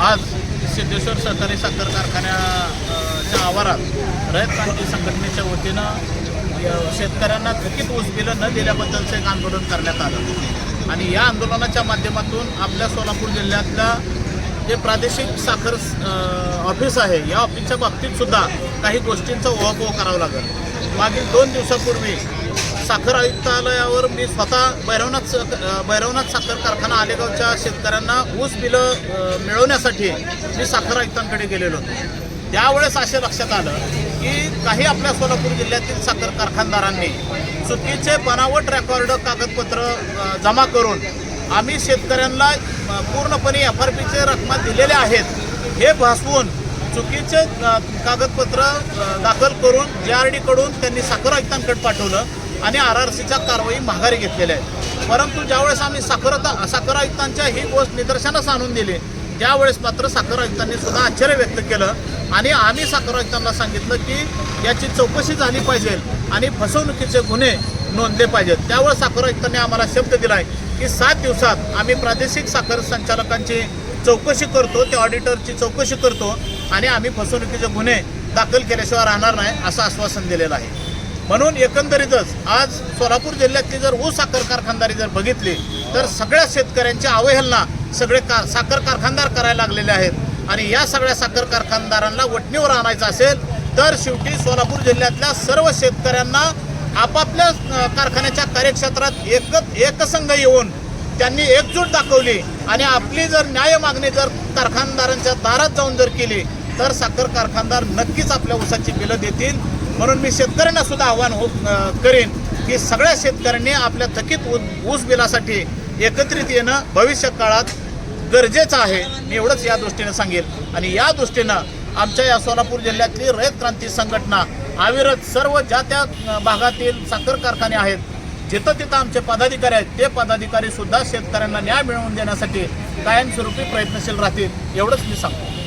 आज सिद्धेश्वर सहकारी साखर कारखान्याच्या आवारात रयत क्रांती संघटनेच्या वतीनं शेतकऱ्यांना थकीत ऊस बिलं न दिल्याबद्दलचं एक आंदोलन करण्यात आलं. आणि या आंदोलनाच्या माध्यमातून आपल्या सोलापूर जिल्ह्यातल्या जे प्रादेशिक साखर ऑफिस आहे या ऑफिसच्या बाबतीत सुद्धा काही गोष्टींचा ओहापोह करावा लागेल. मागील दोन दिवसापूर्वी साखर आयुक्तालयावर मी स्वतः भैरवनाथ स- भैरवनाथ साखर कारखाना आलेगावच्या शेतकऱ्यांना ऊस बिलं मिळवण्यासाठी मी साखर आयुक्तांकडे गेलेलो होतो. त्यावेळेस असे लक्षात आलं की काही आपल्या सोलापूर जिल्ह्यातील साखर कारखानदारांनी चुकीचे बनावट रेकॉर्ड कागदपत्र जमा करून आम्ही शेतकऱ्यांना पूर्णपणे एफ आर पीचे रकमा दिलेल्या आहेत हे भासवून चुकीचे कागदपत्र दाखल करून जे आर डीकडून त्यांनी साखर आयुक्तांकडे पाठवलं. आणि आर आर सीच्या कारवाई माघारी घेतलेल्या आहे परंतु ज्यावेळेस आम्ही साखर साखर आयुक्तांच्या ही गोष्ट निदर्शनास आणून दिली त्यावेळेस मात्र साखर आयुक्तांनी सुद्धा आश्चर्य व्यक्त केलं आणि आम्ही साखर आयुक्तांना सांगितलं की याची चौकशी झाली पाहिजे आणि फसवणुकीचे गुन्हे नोंदले पाहिजेत. त्यावेळेस साखर आयुक्तांनी आम्हाला शब्द दिलाय की सात दिवसात आम्ही प्रादेशिक साखर संचालकांची चौकशी करतो त्या ऑडिटरची चौकशी करतो आणि आम्ही फसवणुकीचे गुन्हे दाखल केल्याशिवाय राहणार नाही असं आश्वासन दिलेलं आहे. म्हणून एकंदरीतच आज सोलापूर जिल्ह्यातली जर ऊस साखर कारखानदारी जर बघितली तर सगळ्या शेतकऱ्यांच्या अवहेलना सगळे का साखर कारखानदार करायला लागलेले आहेत. आणि या सगळ्या साखर कारखानदारांना वटणीवर आणायचं असेल तर शेवटी सोलापूर जिल्ह्यातल्या सर्व शेतकऱ्यांना आपापल्या कारखान्याच्या कार्यक्षेत्रात एकच एकसंघ येऊन त्यांनी एकजूट दाखवली. आणि आपली जर न्याय मागणी जर कारखानदारांच्या दारात जाऊन जर केली तर साखर कारखानदार नक्कीच आपल्या ऊसाची बिलं देतील. म्हणून मी शेतकऱ्यांना सुद्धा आव्हान हो करीन करेन की सगळ्या शेतकऱ्यांनी आपल्या थकीत ऊ- ऊस बिलासाठी एकत्रित येणं भविष्य काळात गरजेचं आहे. मी एवढंच या दृष्टीनं सांगेल. आणि या दृष्टीनं आमच्या या सोलापूर जिल्ह्यातली रयत क्रांती संघटना अविरत सर्व ज्या त्या भागातील साखर कारखाने आहेत जिथं तिथं आमचे पदाधिकारी आहेत ते पदाधिकारी सुद्धा शेतकऱ्यांना न्याय मिळवून देण्यासाठी कायमस्वरूपी प्रयत्नशील राहतील एवढंच मी सांगतो.